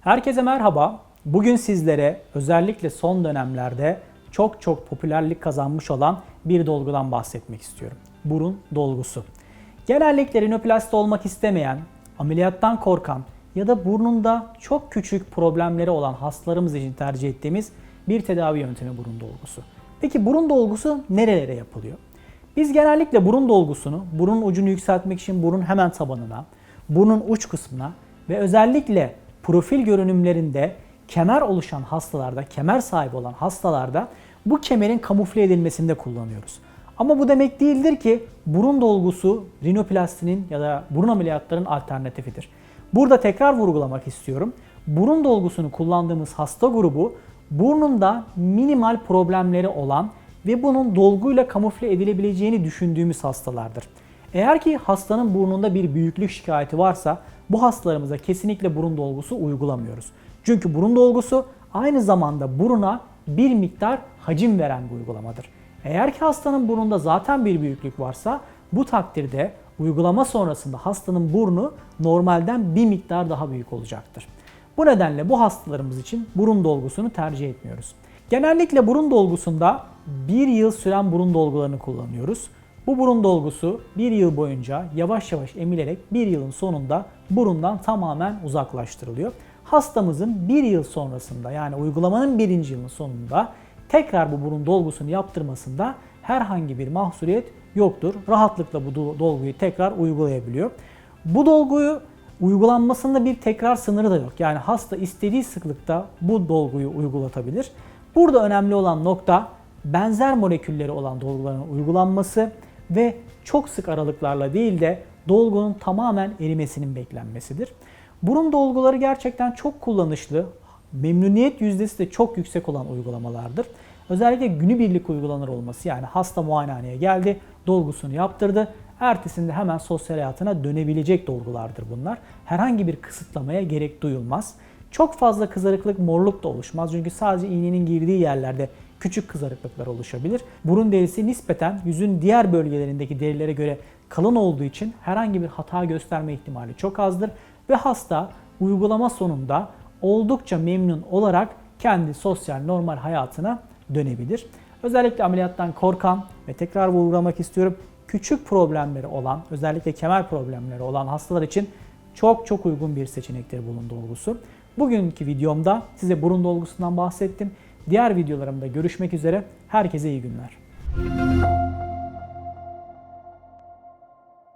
Herkese merhaba. Bugün sizlere özellikle son dönemlerde çok çok popülerlik kazanmış olan bir dolgudan bahsetmek istiyorum. Burun dolgusu. Genellikle rinoplasti olmak istemeyen, ameliyattan korkan ya da burnunda çok küçük problemleri olan hastalarımız için tercih ettiğimiz bir tedavi yöntemi burun dolgusu. Peki burun dolgusu nerelere yapılıyor? Biz genellikle burun dolgusunu burun ucunu yükseltmek için burun hemen tabanına, burnun uç kısmına ve özellikle profil görünümlerinde kemer oluşan hastalarda, kemer sahibi olan hastalarda bu kemerin kamufle edilmesinde kullanıyoruz. Ama bu demek değildir ki burun dolgusu rinoplastinin ya da burun ameliyatlarının alternatifidir. Burada tekrar vurgulamak istiyorum. Burun dolgusunu kullandığımız hasta grubu burnunda minimal problemleri olan ve bunun dolguyla kamufle edilebileceğini düşündüğümüz hastalardır. Eğer ki hastanın burnunda bir büyüklük şikayeti varsa bu hastalarımıza kesinlikle burun dolgusu uygulamıyoruz. Çünkü burun dolgusu aynı zamanda buruna bir miktar hacim veren bir uygulamadır. Eğer ki hastanın burnunda zaten bir büyüklük varsa bu takdirde uygulama sonrasında hastanın burnu normalden bir miktar daha büyük olacaktır. Bu nedenle bu hastalarımız için burun dolgusunu tercih etmiyoruz. Genellikle burun dolgusunda bir yıl süren burun dolgularını kullanıyoruz. Bu burun dolgusu bir yıl boyunca yavaş yavaş emilerek bir yılın sonunda burundan tamamen uzaklaştırılıyor. Hastamızın bir yıl sonrasında yani uygulamanın birinci yılın sonunda tekrar bu burun dolgusunu yaptırmasında herhangi bir mahsuriyet yoktur. Rahatlıkla bu do- dolguyu tekrar uygulayabiliyor. Bu dolguyu uygulanmasında bir tekrar sınırı da yok. Yani hasta istediği sıklıkta bu dolguyu uygulatabilir. Burada önemli olan nokta benzer molekülleri olan dolguların uygulanması ve çok sık aralıklarla değil de dolgunun tamamen erimesinin beklenmesidir. Burun dolguları gerçekten çok kullanışlı, memnuniyet yüzdesi de çok yüksek olan uygulamalardır. Özellikle günübirlik uygulanır olması yani hasta muayenehaneye geldi, dolgusunu yaptırdı. Ertesinde hemen sosyal hayatına dönebilecek dolgulardır bunlar. Herhangi bir kısıtlamaya gerek duyulmaz. Çok fazla kızarıklık, morluk da oluşmaz. Çünkü sadece iğnenin girdiği yerlerde küçük kızarıklıklar oluşabilir. Burun derisi nispeten yüzün diğer bölgelerindeki derilere göre kalın olduğu için herhangi bir hata gösterme ihtimali çok azdır ve hasta uygulama sonunda oldukça memnun olarak kendi sosyal normal hayatına dönebilir. Özellikle ameliyattan korkan ve tekrar vurgulamak istiyorum küçük problemleri olan özellikle kemer problemleri olan hastalar için çok çok uygun bir seçenektir burun dolgusu. Bugünkü videomda size burun dolgusundan bahsettim. Diğer videolarımda görüşmek üzere. Herkese iyi günler.